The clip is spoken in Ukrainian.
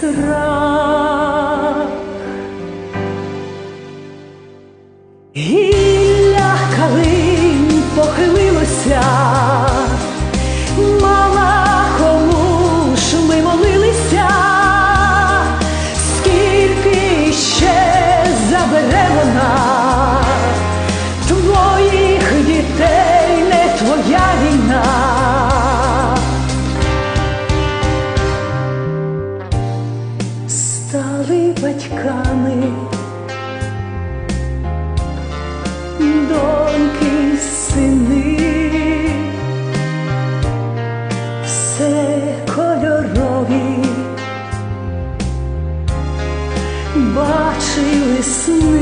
страх. Гілля калин похилилося, мала кому ж ми молилися, скільки ще забере вона батьками. Доньки, сини, все кольорові, бачили сни.